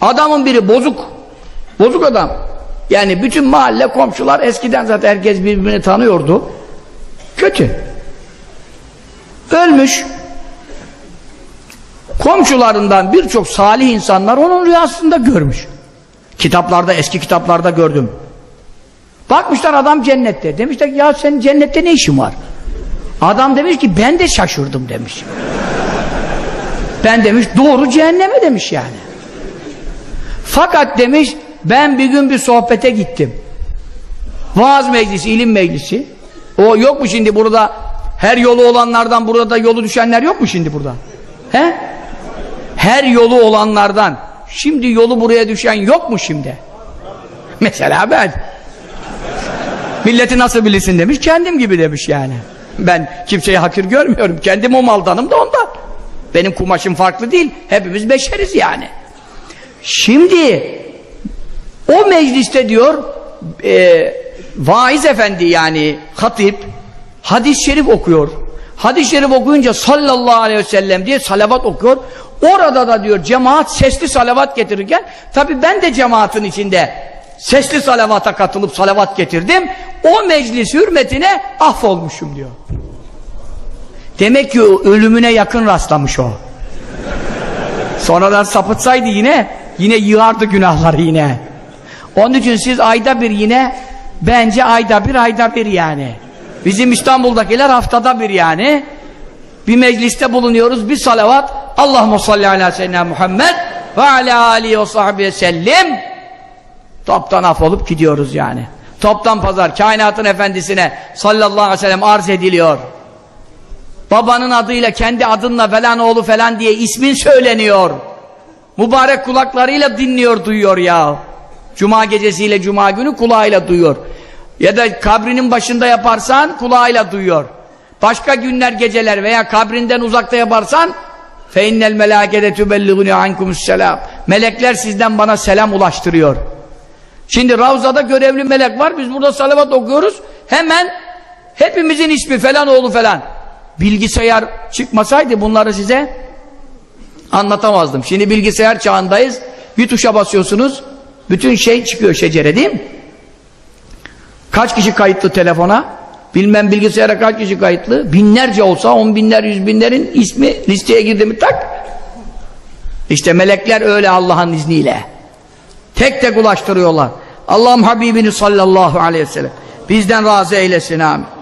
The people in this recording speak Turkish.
Adamın biri bozuk. Bozuk adam. Yani bütün mahalle komşular eskiden zaten herkes birbirini tanıyordu. Kötü. Ölmüş. Komşularından birçok salih insanlar onun rüyasında görmüş. Kitaplarda, eski kitaplarda gördüm. Bakmışlar adam cennette. Demişler ki ya senin cennette ne işin var? Adam demiş ki ben de şaşırdım demiş. Ben demiş doğru cehenneme demiş yani. Fakat demiş ben bir gün bir sohbete gittim. Vaaz meclisi, ilim meclisi. O yok mu şimdi burada her yolu olanlardan burada da yolu düşenler yok mu şimdi burada? He? Her yolu olanlardan şimdi yolu buraya düşen yok mu şimdi? Mesela ben. Milleti nasıl bilirsin demiş, kendim gibi demiş yani. Ben kimseyi hakir görmüyorum. Kendim o maldanım da ondan. Benim kumaşım farklı değil. Hepimiz beşeriz yani. Şimdi o mecliste diyor e, vaiz efendi yani hatip hadis-i şerif okuyor. Hadis-i şerif okuyunca sallallahu aleyhi ve sellem diye salavat okuyor. Orada da diyor cemaat sesli salavat getirirken tabi ben de cemaatin içinde sesli salavata katılıp salavat getirdim. O meclis hürmetine affolmuşum diyor. Demek ki ölümüne yakın rastlamış o. Sonradan sapıtsaydı yine yine yığardı günahları yine. Onun için siz ayda bir yine bence ayda bir ayda bir yani. Bizim İstanbul'dakiler haftada bir yani. Bir mecliste bulunuyoruz bir salavat Allahumme salli ala seyyidina Muhammed ve ala alihi ve sahbihi sellem toptan af olup gidiyoruz yani. Toptan pazar kainatın efendisine sallallahu aleyhi ve sellem arz ediliyor. Babanın adıyla kendi adınla falan oğlu falan diye ismin söyleniyor. Mübarek kulaklarıyla dinliyor duyuyor ya. Cuma gecesiyle cuma günü kulağıyla duyuyor. Ya da kabrinin başında yaparsan kulağıyla duyuyor. Başka günler geceler veya kabrinden uzakta yaparsan fe innel melâkete tübelliguni ankumusselam. Melekler sizden bana selam ulaştırıyor. Şimdi Ravza'da görevli melek var. Biz burada salavat okuyoruz. Hemen hepimizin ismi falan oğlu falan. Bilgisayar çıkmasaydı bunları size anlatamazdım. Şimdi bilgisayar çağındayız. Bir tuşa basıyorsunuz. Bütün şey çıkıyor şecere değil mi? Kaç kişi kayıtlı telefona? Bilmem bilgisayara kaç kişi kayıtlı? Binlerce olsa on binler yüz binlerin ismi listeye girdi mi tak. İşte melekler öyle Allah'ın izniyle. Tek tek ulaştırıyorlar. Allah'ım Habibini sallallahu aleyhi ve sellem bizden razı eylesin amin.